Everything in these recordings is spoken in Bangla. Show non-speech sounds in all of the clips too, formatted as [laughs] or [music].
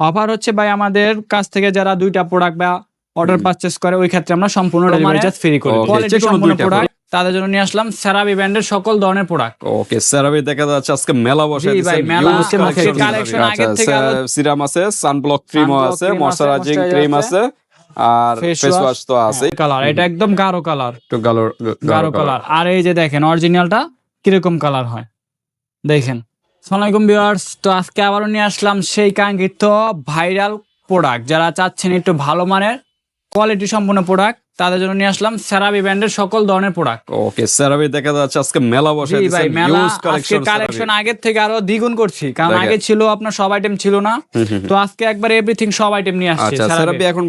অফার হচ্ছে ভাই আমাদের কাছ থেকে যারা দুইটা প্রোডাক্ট বা অর্ডার পারচেস করে ওই ক্ষেত্রে আমরা সম্পূর্ণ ডেলিভারি চার্জ ফ্রি করি। কোয়ালিটি সম্পূর্ণ প্রোডাক্ট তাদের জন্য নিয়ে আসলাম সেরাবি ব্র্যান্ডের সকল ধরনের প্রোডাক্ট ওকে স্যারাবি দেখা যাচ্ছে আজকে মেলা বসে ভাই, মেলা আছে, মুখের collection আগের থেকে সিরাম আছে সানব্লক Sunblock আছে ময়শ্চারাইজিং ক্রিম আছে, আর ফেস ওয়াশ তো আছে। কালার এটা একদম গাঢ় কালার একটু গালো গাঢ় কালার আর এই যে দেখেন অরিজিনালটা কীরকম কালার হয়? দেখেন। সালামালাইকুম ভিউয়ার্স। তো আজকে আবারও নিয়ে আসলাম সেই কাঙ্ক্ষিত ভাইরাল প্রোডাক্ট যারা চাচ্ছেন একটু ভালো মানের কোয়ালিটি সম্পন্ন প্রোডাক্ট তাদের জন্য নিয়ে আসলাম সেরাবি ব্র্যান্ডের সকল ধরনের প্রোডাক্ট ওকে স্যারাবি দেখা যাচ্ছে আজকে মেলা বসে ভাই মেলা আজকে কালেকশন আগের থেকে আরও দ্বিগুণ করছি কারণ আগে ছিল আপনার সব আইটেম ছিল না। তো আজকে একবার এভরিথিং সব আইটেম নিয়ে আসছে আচ্ছা CeraVe। এখন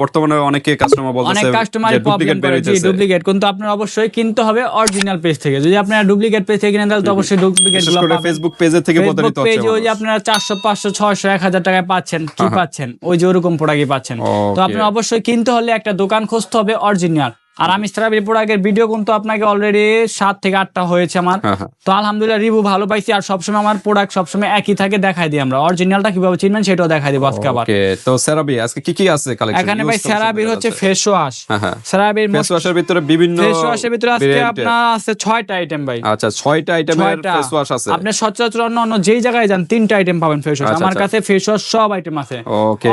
বর্তমানে অনেকে কাস্টমার বলতেছে অনেক কাস্টমার প্রবলেম করে ডুপ্লিকেট কিন্তু আপনার অবশ্যই কিনতে হবে অরিজিনাল পেজ থেকে। যদি আপনারা ডুপ্লিকেট পেজ থেকে কিনেন তাহলে তো অবশ্যই ডুপ্লিকেট বিশেষ করে ফেসবুক পেজের থেকে প্রতারিত হচ্ছে পেজে ওই যে। আপনারা চারশো পাঁচশো ছয়শো এক হাজার টাকায় পাচ্ছেন কি পাচ্ছেন? ওই যে ওরকম প্রোডাক্টই পাচ্ছেন। তো. আপনার অবশ্যই কিনতে হলে একটা দোকান খুঁজতে হবে অরিজিনাল। আর আমি স্ট্রবেরি প্রোডাক্টের ভিডিও কিন্তু আপনাকে অলরেডি সাত থেকে আটটা হয়েছে আমার। হ্যাঁ, হ্যাঁ। তো আলহামদুলিল্লাহ রিভিউ ভালো পাইছি আর সবসময় আমার প্রোডাক্ট সবসময় একই থাকে দেখাই দিই আমরা। অরিজিনালটা কীভাবে চিনবেন সেটাও দেখাই দিব আজকে আবার। তো স্যারাবি আজকে কি কি আছে কালেকশন এখানে ভাই সেরাবির হচ্ছে ফেস ওয়াশ সেরাবির ফেস ওয়াশের ভিতরে বিভিন্ন ফেস ওয়াশের ভিতরে আজকে আপনার আছে ছয়টা আইটেম ভাই। আচ্ছা ছয়টা আইটেমের ছয়টা। ফেস ওয়াশ আছে। আপনি সচরাচর অন্য অন্য যেই জায়গায় যান তিনটা আইটেম পাবেন ফেস ওয়াশ আচ্ছা, আমার আচ্ছা। কাছে ফেস ওয়াশ সব আইটেম আছে।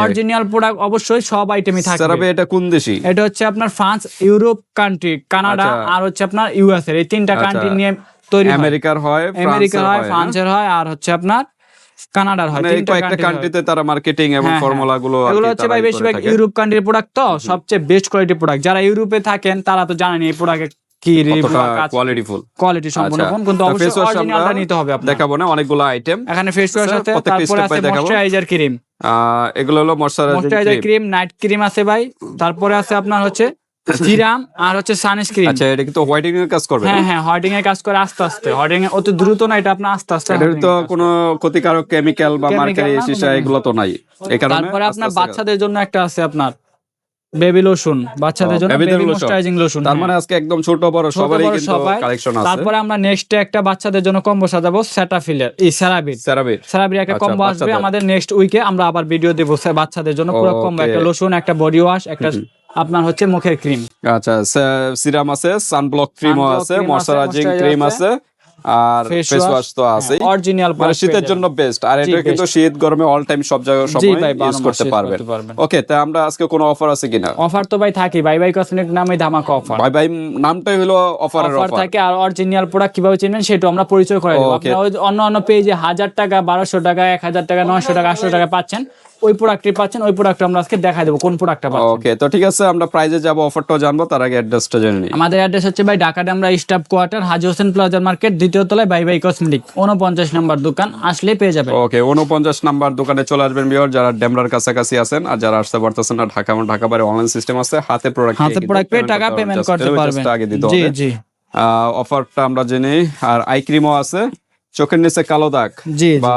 অরিজিনাল প্রোডাক্ট অবশ্যই সব আইটেমই থাকে সেরাবি এটা কোন দেশি? এটা হচ্ছে আপনার ফ্রান্স ইউরোপ কান্ট্রি কানাডা আচ্ছা। আর হচ্ছে আপনার ইউএস এর এই তিনটা আচ্ছা। কান্ট্রি নিয়ে তৈরি হয়। আমেরিকার হয় আমেরিকার হয় ফ্রান্সের হয় হয় আর হচ্ছে আপনার কানাডার হয়। মানে তিনটা কয়েকটা কান্ট্রিতে তারা মার্কেটিং এবং হ্যাঁ, হ্যাঁ। ফর্মুলা গুলো এগুলো হচ্ছে ভাই বেশিরভাগ ইউরোপ কান্ট্রির প্রোডাক্ট তো সবচেয়ে বেস্ট কোয়ালিটি প্রোডাক্ট যারা ইউরোপে থাকেন তারা তো জানেন এই প্রোডাক্ট কি কোয়ালিটি ফুল কোয়ালিটি সম্পূর্ণ আচ্ছা। কিন্তু ফেস অবশ্যই ওয়াশ অরিজিনালটা নিতে হবে আপনার। দেখাবো না অনেকগুলো আইটেম এখানে ফেস ওয়াশ Sir, আছে প্রত্যেকটা তারপরে আছে ময়শ্চারাইজার ক্রিম এগুলো হলো ময়শ্চারাইজার ক্রিম নাইট ক্রিম আছে ভাই। তারপরে আছে আপনার হচ্ছে [laughs] সিরাম আর হচ্ছে সানস্ক্রিন। আচ্ছা এটা কিন্তু হোয়াইটিং এর কাজ করবে হ্যাঁ হ্যাঁ হোয়াইটিং এর কাজ করে আস্তে আস্তে। হোয়াইটিং অত দ্রুত না এটা আপনার আস্তে আস্তে এটার তো কোনো ক্ষতিকারক কেমিক্যাল বা মার্কারি না, সীসা এগুলো তো নাই। এই কারণে তারপরে আপনার বাচ্চাদের জন্য একটা আছে আপনার বেবি লোশন বাচ্চাদের জন্য বেবি। ময়শ্চারাইজিং লোশন তার মানে আজকে একদম ছোট বড় সবারই কিন্তু। কালেকশন আছে। তারপরে আমরা নেক্সট একটা বাচ্চাদের জন্য কম্বো সাজাবো সেটাফিলের এই সেরাবির সেরাবির সেরাবির একটা আচ্ছা, কম্বো আসবে আমাদের নেক্সট উইকে আমরা আবার ভিডিও দেবো বাচ্চাদের জন্য। পুরো কম্বো একটা লোশন একটা বডি ওয়াশ একটা আপনার হচ্ছে মুখের ক্রিম। আচ্ছা সিরাম আছে সানব্লক ক্রিমও আছে ময়শ্চারাইজিং ক্রিম আছে। আর ফেস ওয়াশ তো আছে অরিজিনাল মানে শীতের জন্য বেস্ট আর এটা কিন্তু শীত গরমে অল টাইম সব জায়গায় সময় ইউজ করতে পারবেন। ওকে তা আমরা আজকে কোনো অফার আছে কিনা? অফার তো ভাই থাকি বাই বাই কসমেটিক নামে ধামাকা অফার ভাই ভাই নামটাই হলো অফারের অফার থাকে আর অরিজিনাল প্রোডাক্ট কীভাবে চিনবেন সেটা আমরা পরিচয় করে দেবো. আপনারা অন্য অন্য পেজে হাজার টাকা বারোশো টাকা এক হাজার টাকা নয়শো টাকা আটশো টাকা পাচ্ছেন। ওই প্রোডাক্টটি পাচ্ছেন ওই প্রোডাক্ট আমরা আজকে দেখাই দেবো কোন প্রোডাক্টটা পাচ্ছেন। ওকে তো ঠিক আছে আমরা প্রাইজে যাব অফারটাও জানব তার আগে অ্যাড্রেসটা জেনে নিই। আমাদের অ্যাড্রেস হচ্ছে ভাই ঢাকা আমরা staff quarter Haji Hossain plaza market দ্বিতীয় তলায় বাই বাই কসমেটিক উনপঞ্চাশ নম্বর দোকান আসলে পেয়ে যাবেন। ওকে উনপঞ্চাশ নাম্বার দোকানে চলে আসবেন বিয়র যারা ডেমরার কাছাকাছি আছেন আর যারা আসতে পারতেছেন না ঢাকা এবং ঢাকা বাইরে অনলাইন সিস্টেম আছে হাতে প্রোডাক্ট হাতে প্রোডাক্ট পেয়ে টাকা পেমেন্ট করতে পারবেন। জি জি। অফারটা আমরা জেনে আর আই ক্রিমও আছে। চোখের নিচে কালো দাগ বা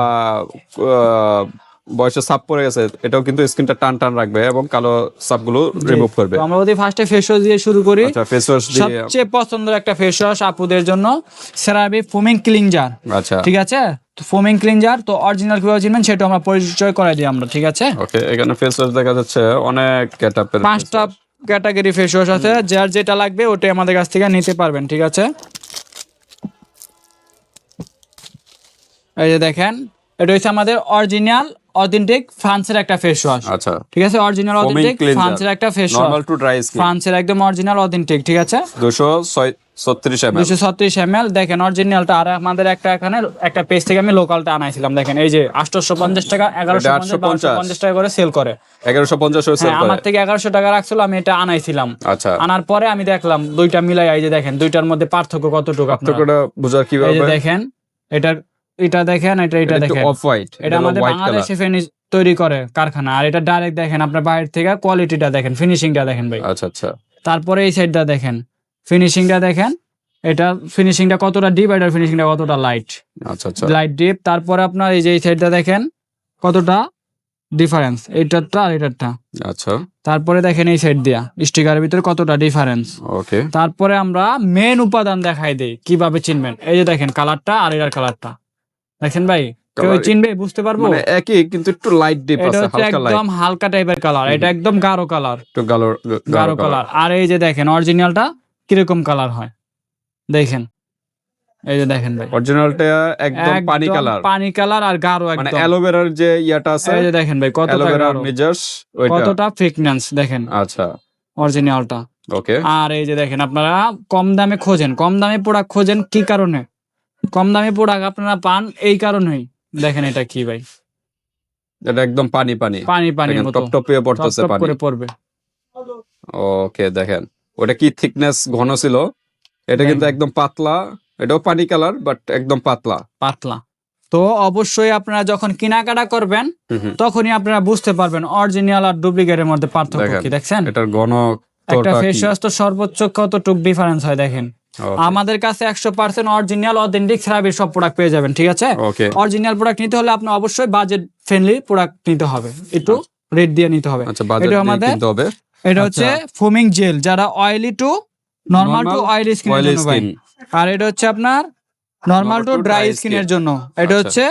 বয়সে সাপ পড়ে গেছে এটাও কিন্তু স্কিনটা টান টান রাখবে এবং কালো সাপগুলো রিমুভ করবে। আমরা যদি ফার্স্টে ফেস ওয়াশ দিয়ে শুরু করি আচ্ছা ফেস ওয়াশ দিয়ে সবচেয়ে পছন্দের একটা ফেস ওয়াশ আপুদের জন্য সেরাবি ফোমিং ক্লিনজার আচ্ছা। ঠিক আছে? তো ফোমিং ক্লিনজার তো অরিজিনাল কীভাবে চিনবেন সেটা আমরা পরিচয় করাই দিই আমরা ঠিক আছে? ওকে এখানে ফেস ওয়াশ দেখা যাচ্ছে অনেক ক্যাটাপের পাঁচটা ক্যাটাগরি ফেস ওয়াশ আছে যার যেটা লাগবে ওটাই আমাদের কাছ থেকে নিতে পারবেন ঠিক আছে? এই যে দেখেন এটা হচ্ছে আমাদের অরিজিনাল অথেন্টিক ফ্রান্সের একটা ফেস ওয়াশ আচ্ছা। ঠিক আছে? অরিজিনাল অথেন্টিক ফ্রান্সের একটা face wash normal to dry skin ফ্রান্সের একদম অরিজিনাল অথেন্টিক ঠিক আছে? দুশো ছত্রিশ এম দুশো ছত্রিশ এম এল দেখেন অরিজিনালটা আর আমাদের একটা এখানে একটা পেজ থেকে আমি লোকালটা আনাইছিলাম। দেখেন এই যে আটশোশো পঞ্চাশ টাকা এগারোশো এটা পঞ্চাশ পঞ্চাশ টাকা করে সেল করে। এগারোশো পঞ্চাশ সেল করে। আমার থেকে এগারোশো টাকা রাখছিল আমি এটা আনাইছিলাম। আচ্ছা। আনার পরে আমি দেখলাম দুইটা মিলাই এই যে দেখেন দুইটার মধ্যে পার্থক্য কতটুকু আপনার? পার্থক্যটা বোঝার এই কীভাবে যে দেখেন এটার এটা দেখেন এটা এটা দেখেন। অফ হোয়াইট এটা আমাদের বাংলাদেশে ফিনিশ তৈরি করে কারখানা। আর এটা ডাইরেক্ট দেখেন আপনার বাইরে থেকে কোয়ালিটিটা দেখেন ফিনিশিংটা দেখেন ভাই। আচ্ছা আচ্ছা। তারপরে এই সাইডটা দেখেন ফিনিশিংটা দেখেন এটা ফিনিশিংটা কতটা ডিপ এটার ফিনিশিংটা কতটা লাইট আচ্ছা আচ্ছা। লাইট ডিপ তারপরে আপনার এই যে এই সাইডটা দেখেন কতটা ডিফারেন্স এইটারটা আর এটারটা আচ্ছা। তারপরে দেখেন এই সাইড দিয়া স্টিকারের ভিতরে কতটা ডিফারেন্স ওকে তারপরে আমরা মেন উপাদান দেখাই দেই কীভাবে চিনবেন? এই যে দেখেন কালারটা আর এটার কালারটা দেখেন ভাই কেউ চিনবে বুঝতে পারব? মানে একই কিন্তু একটু লাইট ডিপ আছে হালকা লাইট একদম হালকা টাইপের কালার এটা একদম গাঢ় কালার একটু গাঢ় কালার আর এই যে দেখেন অরিজিনালটা কীরকম কালার হয়? দেখেন। এই যে দেখেন ভাই। অরিজিনালটা একদম পানি কালার পানি কালার আর গাঢ় মানে অ্যালোভেরার যে ইয়াটা আছে এই যে দেখেন ভাই কতটা অ্যালোভেরার মেজার্স ওইটা। কতটা ফ্রিকনেন্স দেখেন। আচ্ছা। অরিজিনালটা ওকে আর এই যে দেখেন আপনারা কম দামে খোঁজেন। কম দামে প্রোডাক্ট খোঁজেন কি কারণে? কম দামে প্রোডাক্ট আপনারা পান এই কারণেই। দেখেন এটা কি ভাই। এটা একদম পানি পানি। পানি মতো টপ টপ হয়ে পড়তেছে পানি। করে পড়বে। ওকে দেখেন। ওটা কি থিকনেস ঘন ছিল? এটা কিন্তু একদম পাতলা। এটাও পানি কালার বাট একদম পাতলা। পাতলা। তো অবশ্যই আপনারা যখন কেনাকাটা করবেন। তখনই আপনারা বুঝতে পারবেন অরিজিনাল আর ডুপ্লিকেটের মধ্যে পার্থক্য কি দেখছেন? এটার ঘন একটা ফেস ওয়াশ তো সর্বোচ্চ কতটুক ডিফারেন্স হয় দেখেন। আমাদের কাছে একশো পার্সেন্ট অরিজিনাল অথেন্টিক সার্ভিস সব প্রোডাক্ট পেয়ে যাবেন ঠিক আছে? অরিজিনাল প্রোডাক্ট নিতে হলে আপনার অবশ্যই বাজেট ফ্রেন্ডলি প্রোডাক্ট নিতে হবে। একটু রেট দিয়ে নিতে হবে। আচ্ছা এটা আমাদের এটা হচ্ছে ফোমিং জেল যারা oily to normal to oily skin আর এটা হচ্ছে আপনার নর্মাল টু ড্রাই স্কিনের জন্য। এটা আচ্ছা। হচ্ছে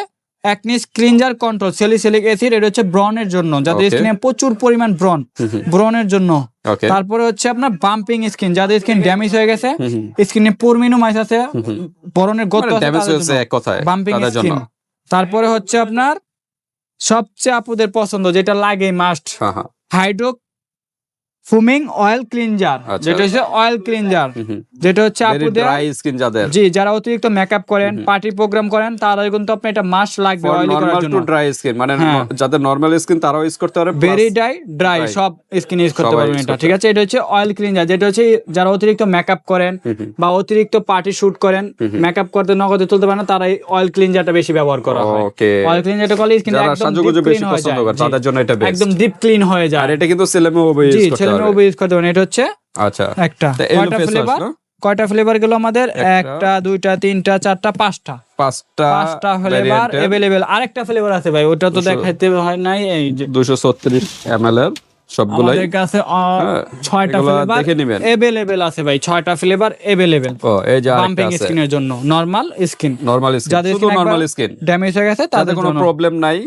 Acnes cleanser control salicylic acid এটা হচ্ছে ব্রনের জন্য। যাদের স্কিনে প্রচুর পরিমাণ ব্রন ব্রনের জন্য। তারপরে হচ্ছে আপনার বাম্পিং স্কিন যাদের স্কিন ড্যামেজ হয়ে গেছে স্কিনে পুরমিনোমাইস আছে আছে তাদের হয়েছে এক কথায় বাম্পিং স্কিন তারপরে হচ্ছে আপনার সবচেয়ে আপুদের পছন্দ যেটা লাগে মাস্ট হ্যাঁ হ্যাঁ। Hydro foaming oil cleanser. যেটা হচ্ছে অয়েল ক্লিনজার যেটা হচ্ছে আপুদের ড্রাই স্কিন যাদের। জি যারা অতিরিক্ত মেকআপ করেন পার্টি প্রোগ্রাম করেন তারা কিন্তু আপনি এটা মাস্ট লাগবে অয়েলি করার জন্য। ড্রাই স্কিন মানে হ্যাঁ। যাদের নরমাল স্কিন তারাও ইউজ করতে পারে ভেরি ড্রাই ড্রাই সব স্কিন ইউজ করতে পারবেন এটা ঠিক আছে? এটা হচ্ছে অয়েল ক্লিনজার যেটা হচ্ছে যারা অতিরিক্ত মেকআপ করেন বা অতিরিক্ত পার্টি শুট করেন মেকআপ করতে নগদে তুলতে পারেন তারা এই অয়েল ক্লিনজারটা বেশি ব্যবহার করা হয়। অয়েল ক্লিনজারটা করলে স্কিন একদম বেশি clean হয়ে পছন্দ যায়। তাদের জন্য এটা একদম ডিপ ক্লিন হয়ে আর যায় এটা কিন্তু ইউজ করতে ছেলে ইউজ করতে পারেন এটা হচ্ছে আচ্ছা। একটা। কয়টা ফ্লেভার? কয়টা ফ্লেভার গেল আমাদের? একটা, দুইটা তিনটা চারটা পাঁচটা। পাঁচটা পাঁচটা ফ্লেভার এভেলেবেল আরেকটা ফ্লেভার আছে ভাই ওটা তো দেখাইতে হয় নাই এই যে দুশো ছত্রিশ এম এল এর সবগুলাই। আমাদের কাছে হ্যাঁ, ছয়টা ফ্লেভার দেখে নিবেন। এভেলেবেল আছে ভাই ছয়টা ফ্লেভার এভেলেবেল ও এই যে বাম্পিং স্কিনের জন্য নরমাল স্কিন নরমাল স্কিন যাদের শুধু নরমাল স্কিন ড্যামেজ হয়ে গেছে তাদের কোনো প্রবলেম নাই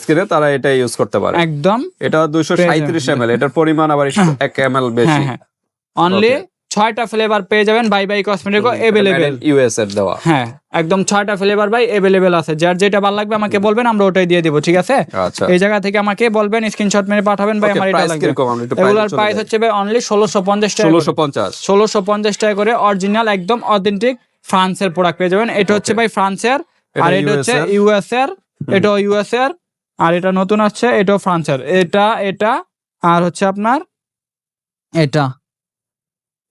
স্কিনে তারা এটা ইউজ করতে পারে। একদম। এটা দুইশো সাঁত্রিশ এম এটার পরিমাণ আবার এক এম এল হ্যাঁ বেশি হ্যাঁ অনলি ছয়টা ফ্লেভার পেয়ে যাবেন bye bye cosmetic available US এর দেওয়া। হ্যাঁ একদম ছয়টা ফ্লেভার ভাই এভেলেবেল আছে। যার যেটা ভালো লাগবে আমাকে বলবেন আমরা ওটাই দিয়ে দেবো ঠিক আছে? আচ্ছা। এই জায়গা থেকে আমাকে বলবেন স্ক্রিনশট মেরে পাঠাবেন ভাই আমার এটা লাগবে। এগুলোর প্রাইস হচ্ছে ভাই অনলি ষোলোশো পঞ্চাশ টাকা ষোলোশো পঞ্চাশ। ষোলোশো পঞ্চাশ টাকা করে অরিজিনাল একদম অথেন্টিক ফ্রান্সের প্রোডাক্ট পেয়ে যাবেন। এটা হচ্ছে ভাই ফ্রান্সের আর এটা হচ্ছে ইউএস এর এটাও ইউএস এর আর এটা নতুন আসছে এটাও ফ্রান্সের এটা এটা আর হচ্ছে আপনার এটা।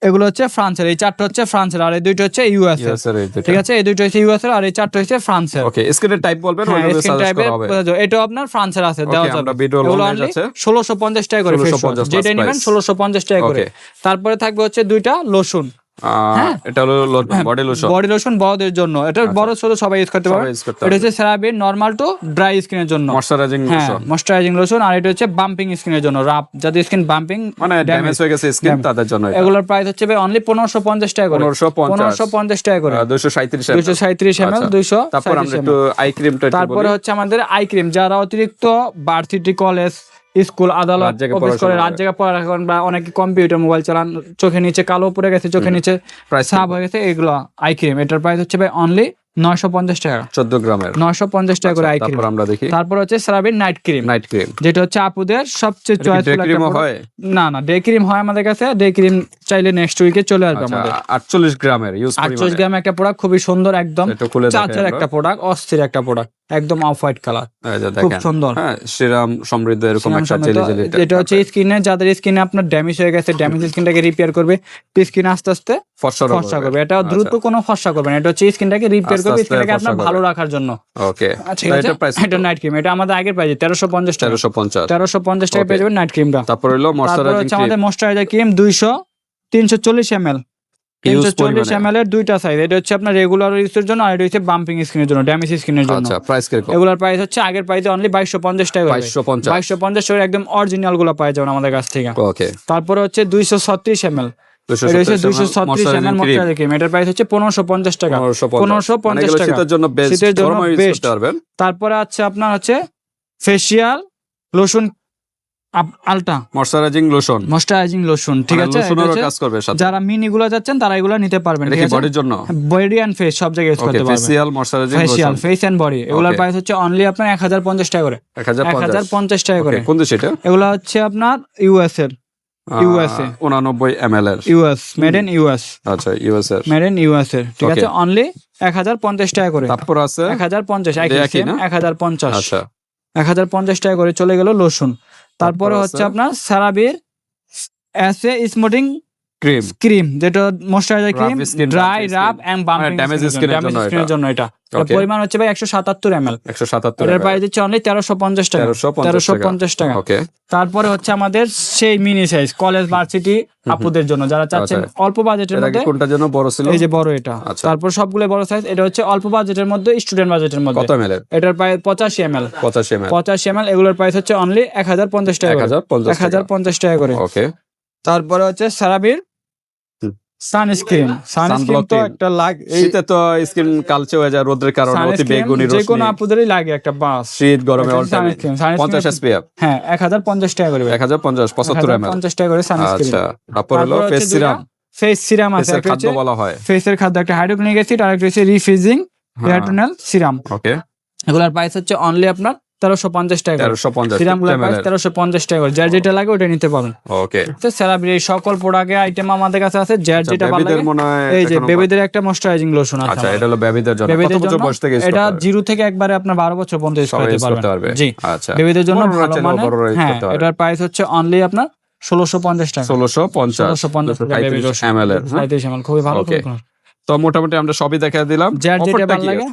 এগুলো হচ্ছে ফ্রান্সের এই চারটা হচ্ছে ফ্রান্সের আর এই দুইটা হচ্ছে ইউএস এর। ঠিক আছে? এই দুইটা হচ্ছে ইউএস এর আর এই চারটা হচ্ছে ফ্রান্সের ওকে স্ক্রিনের টাইপ বলবেন হ্যাঁ। এটাও আপনার ফ্রান্সের আছে দেওয়া যাবে। আমরা ভিডিও এগুলো লং only আছে। 1650 টাকা করে 1650 যেটা নেবেন price। 1650 টাকা করে। তারপরে থাকবে হচ্ছে দুইটা হ্যাঁ। এটা হলো বডি লোশন বডি লোশন বড়দের জন্য। এটা বড় ছোট সবাই ইউজ করতে পারবে এটা হচ্ছে সেরাবিন নরমাল টু ড্রাই স্কিনের জন্য। ময়শ্চারাইজিং হ্যাঁ লোশন ময়শ্চারাইজিং লোশন আর এটা হচ্ছে বাম্পিং স্কিনের জন্য। রাপ যাদের স্কিন বাম্পিং মানে ড্যামেজ হয়ে গেছে স্কিন তাদের জন্য এগুলোর প্রাইস হচ্ছে ভাই অনলি পনেরোশো পঞ্চাশ টাকা করে। 1550 পনেরোশো পঞ্চাশ টাকা করে। দুশো সাঁত্রিশ দুইশো সাঁত্রিশ এম এল আচ্ছা। তারপর আমরা একটু আই ক্রিমটা তারপরে হচ্ছে আমাদের আই ক্রিম যারা অতিরিক্ত ভার্সিটি কলেজ স্কুল আদালত অফিস করে রাত করে। জায়গায় পড়ালেখা করেন বা অনেকে কম্পিউটার মোবাইল চালান চোখে নিচে কালো পড়ে গেছে চোখে নিচে প্রায় সাপ হয়ে গেছে এগুলো আই ক্রিম এটার প্রাইস হচ্ছে ভাই অনলি নয়শো পঞ্চাশ টাকা। চোদ্দ গ্রামের। নয়শো পঞ্চাশ টাকা করে আই ক্রিম আমরা দেখি। তারপর হচ্ছে সেরাবিন নাইট ক্রিম নাইট ক্রিম যেটা হচ্ছে আপুদের সবচেয়ে চয়েস ডে ক্রিমও হয়? না না ডে ক্রিম হয় আমাদের কাছে। ডে ক্রিম চাইলে নেক্সট উইকে চলে আসবে আচ্ছা আমাদের। আটচল্লিশ গ্রামের আটচল্লিশ গ্রাম একটা প্রোডাক্ট খুবই সুন্দর একদম চাচের একটা প্রোডাক্ট অস্থির একটা প্রোডাক্ট একদম অফ হোয়াইট কালার খুব সুন্দর। হ্যাঁ শ্রীরাম সমৃদ্ধ এরকম একটা জেলি জেলি যেটা হচ্ছে স্কিনে যাদের স্কিনে আপনার ড্যামেজ হয়ে গেছে ড্যামেজ স্কিনটাকে রিপেয়ার করবে স্কিন আস্তে আস্তে ফর্সা করবে। এটা দ্রুত কোনো ফর্সা করবে না। এটা হচ্ছে স্কিনটাকে রিপেয়ার করবে স্কিনটাকে আপনার ভালো রাখার জন্য। ওকে আছে? এটা প্রাইস এটা নাইট ক্রিম এটা আমাদের আগের প্রাইস তেরোশো পঞ্চাশ টাকা। তেরোশো পঞ্চাশ। তেরোশো পঞ্চাশ টাকা Okay. পেয়ে যাবেন নাইট ক্রিমটা তারপর হলো ময়শ্চারাইজিং ক্রিম আমাদের ময়শ্চারাইজার ক্রিম দুইশো তিনশো চল্লিশ চল্লিশ এম এর দুইটা সাইজ এটা হচ্ছে আপনার রেগুলার ইউজের জন্য আর এটা হচ্ছে বাম্পিং স্কিনের জন্য ড্যামেজ স্কিনের জন্য। আচ্ছা প্রাইস কীরকম? এগুলোর প্রাইস হচ্ছে আগের প্রাইসে অনলি বাইশশো পঞ্চাশ টাকা বাইশশো পঞ্চাশ। বাইশশো একদম অরিজিনালগুলো পাওয়া যাবেন আমাদের কাছ থেকে। ওকে তারপরে হচ্ছে এম এল তারপরে আছে আপনার হচ্ছে ফেসিয়াল লোশন আলটা। Moisturising lotion. ময়শ্চারাইজিং লোশন ঠিক আছে? এটা কাজ করবে যারা মিনি গুলো যাচ্ছেন তারা এগুলো নিতে পারবেন ঠিক আছে? বডির জন্য? বডি অ্যান্ড ফেস সব জায়গায় ইউজ করতে পারবেন। Facial moisturising facial face and body এগুলোর প্রাইস হচ্ছে অনলি আপনার এক হাজার পঞ্চাশ টাকা করে। 1050 পঞ্চাশ। টাকা করে। কোন দেশ এটা এগুলো হচ্ছে আপনার ইউএস এর USA 99 ml এর। ইউএস মেড ইন ইউএস আচ্ছা ইউএস এর। মেড ইন ইউএস এর ঠিক আছে? অনলি এক হাজার পঞ্চাশ টাকা করে। তারপর আছে? এক হাজার পঞ্চাশ এটা একই না? এক হাজার পঞ্চাশ। আচ্ছা। এক হাজার পঞ্চাশ টাকা করে চলে গেল লোশন। তারপরে হচ্ছে আপনার সারাবির এসে স্মুথিং ক্রিম ক্রিম যেটা moisturiser cream dry rub and bumping এর জন্য স্কিনের এটা। জন্য এটা। পরিমাণ হচ্ছে ভাই একশো সাতাত্তর এম এল 177 এটার প্রাইস হচ্ছে অনলি তেরোশো পঞ্চাশ টাকা। 1350 তেরোশো টাকা। পঞ্চাশ টাকা। ওকে তারপরে হচ্ছে আমাদের সেই মিনি সাইজ কলেজ ভার্সিটি আপুদের জন্য। যারা চাচ্ছেন আচ্ছা। অল্প বাজেটের মধ্যে কোনটা যেন বড় ছিল? এই যে বড় এটা। আচ্ছা। তারপর সবগুলো বড় সাইজ এটা হচ্ছে অল্প বাজেটের মধ্যে স্টুডেন্ট বাজেটের মধ্যে। কত এর? এটার প্রায় পঁচাশি এম এল 85 ml পঁচাশি এম এল এগুলোর প্রাইস হচ্ছে অনলি এক হাজার পঞ্চাশ টাকা 1050 এক হাজার পঞ্চাশ টাকা। করে। ওকে তারপরে হচ্ছে সারাবির। সানস্ক্রিন সানস্ক্রিন Sunblock তো একটা লাগ শীতে তো স্কিন কালচে হয়ে যায় রোদের কারণে অতি sunscreen বেগুনি যে কোনো আপুদেরই লাগে একটা বাস। শীত গরমে একটা all time sunscreen, sunscreen 50 SPF হ্যাঁ টাকা করে। 1050 75 ml পঞ্চাশ টাকা করে সানস্ক্রিন আচ্ছা তারপর হলো ফেস সিরাম ফেস সিরাম আছে। একটা খাদ্য বলা হয়। ফেসের খাদ্য একটা হাইড্রোক্লিনিক অ্যাসিড আর একটা হচ্ছে রিফ্রিজিং সিরাম ওকে এগুলোর প্রাইস হচ্ছে অনলি আপনার তেরোশো পঞ্চাশ টাকা করে। 1350 সিরামগুলোর 50 প্রাইস ml তেরোশো পঞ্চাশ টাকা যার যেটা লাগে ওটা নিতে পারবেন। ওকে তো সেরাবির এই সকল প্রোডাক্টের আইটেম আমাদের কাছে আছে। যার যেটা ভালো লাগে এই যে বেবিদের একটা ময়শ্চারাইজিং লোশন আছে আচ্ছা এটা হলো বেবিদের জন্য। বেবিদের জন্য বয়স থেকে এটা জিরো থেকে একবারে আপনার বারো বছর পর্যন্ত ইউজ করতে পারবে পারবেন। জি আচ্ছা। বেবিদের জন্য ভালো মানে হ্যাঁ এটার প্রাইস হচ্ছে অনলি আপনার ষোলোশো পঞ্চাশ টাকা। 1650 ষোলোশো পঞ্চাশ টাকা বেবি লোশন ml এর হ্যাঁ? খুবই ভালো তো মোটামুটি আমরা সবই দেখা দিলাম। যার যেটা ভালো লাগে।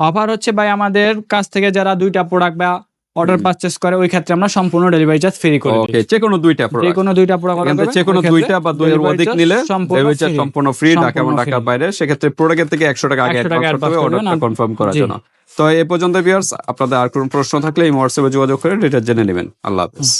অফার হচ্ছে ভাই আমাদের কাছ থেকে যারা দুইটা প্রোডাক্ট বা অর্ডার পারচেস করে ওই ক্ষেত্রে আমরা সম্পূর্ণ ডেলিভারি চার্জ ফ্রি করে ওকে যে কোনো দুইটা প্রোডাক্ট যে কোনো দুইটা প্রোডাক্ট এখান যে কোনো দুইটা বা দুইয়ের অধিক নিলে ডেলিভারি চার্জ সম্পূর্ণ ফ্রি ঢাকা এবং ঢাকার। বাইরে। সেক্ষেত্রে প্রোডাক্টের থেকে একশো টাকা আগে অ্যাডভান্স করতে হবে অর্ডারটা কনফার্ম করার জন্য। তো এই পর্যন্ত ভিউয়ার্স আপনাদের আর কোনো প্রশ্ন থাকলে এই হোয়াটসঅ্যাপে যোগাযোগ করে ডিটেলস জেনে নেবেন। আল্লাহ হাফেজ।